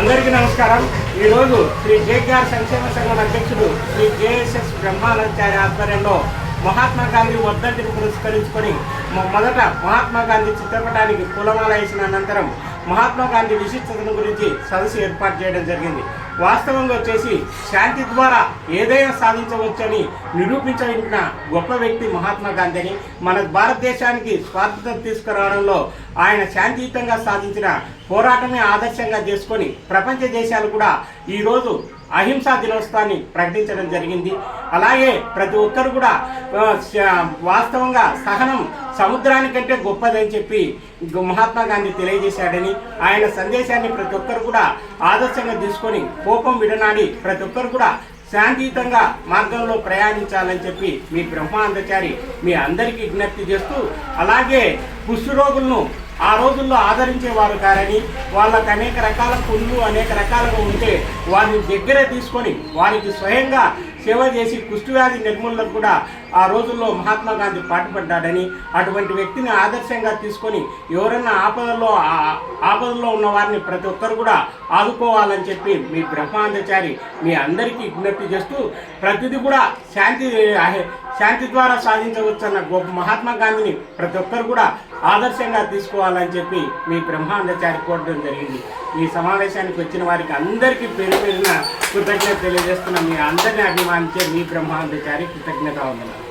అందరికీ నమస్కారం. ఈరోజు శ్రీ జేకేఆర్ సంక్షేమ సంఘం అధ్యక్షుడు శ్రీ జేఎస్ఎస్ బ్రహ్మానందాచార్య ఆధ్వర్యంలో మహాత్మా గాంధీ వర్ధంతిని పురస్కరించుకొని మొ- మొదట మహాత్మా గాంధీ చిత్రపటానికి పూలమాల వేసిన అనంతరం మహాత్మా గాంధీ విశిష్టతను గురించి సదస్సు ఏర్పాటు చేయడం జరిగింది. వాస్తవంగా వచ్చేసి శాంతి ద్వారా ఏదైనా సాధించవచ్చని నిరూపించిన గొప్ప వ్యక్తి మహాత్మా గాంధీ అని మన భారతదేశానికి స్వాతంత్రం తీసుకురావడంలో ఆయన శాంతియుతంగా సాధించిన పోరాటమే ఆదర్శంగా చేసుకొని ప్రపంచ దేశాలు కూడా ఈరోజు అహింసా దినోత్సవాన్ని ప్రకటించడం జరిగింది. అలాగే ప్రతి ఒక్కరు కూడా వాస్తవంగా సహనం సముద్రానికంటే గొప్పదని చెప్పి మహాత్మా గాంధీ తెలియజేశాడని ఆయన సందేశాన్ని ప్రతి ఒక్కరు కూడా ఆదర్శంగా తీసుకొని కోపం విడనాడి ప్రతి ఒక్కరు కూడా శాంతియుతంగా మార్గంలో ప్రయాణించాలని చెప్పి మీ బ్రహ్మాందచారి మీ అందరికీ విజ్ఞప్తి చేస్తూ అలాగే కుష్ఠరోగులను ఆ రోజుల్లో ఆదరించేవారు కారని వాళ్ళకి అనేక రకాల పుళ్ళు అనేక రకాలుగా ఉంటే వారిని దగ్గర తీసుకొని వారికి స్వయంగా సేవ చేసి కుష్ఠవ్యాధి నిర్మూలనకు కూడా ఆ రోజుల్లో మహాత్మా గాంధీ పాటుపడ్డాడని అటువంటి వ్యక్తిని ఆదర్శంగా తీసుకొని ఎవరన్నా ఆపదల్లో ఆపదలో ఉన్న వారిని ప్రతి ఒక్కరు కూడా ఆదుకోవాలని చెప్పి మీ బ్రహ్మాందచారి మీ అందరికీ విజ్ఞప్తి చేస్తూ ప్రతిదీ కూడా శాంతి శాంతి ద్వారా సాధించవచ్చన్న గొప్ప మహాత్మా గాంధీని ప్రతి ఒక్కరు కూడా ఆదర్శంగా తీసుకోవాలని చెప్పి మీ బ్రహ్మాందచారి కోరడం జరిగింది. ఈ సమావేశానికి వచ్చిన వారికి అందరికీ పేరు పేరున కృతజ్ఞత తెలియజేస్తున్న మీ అందరిని అభిమానించే మీ బ్రహ్మాందచారి కృతజ్ఞత వందనాలు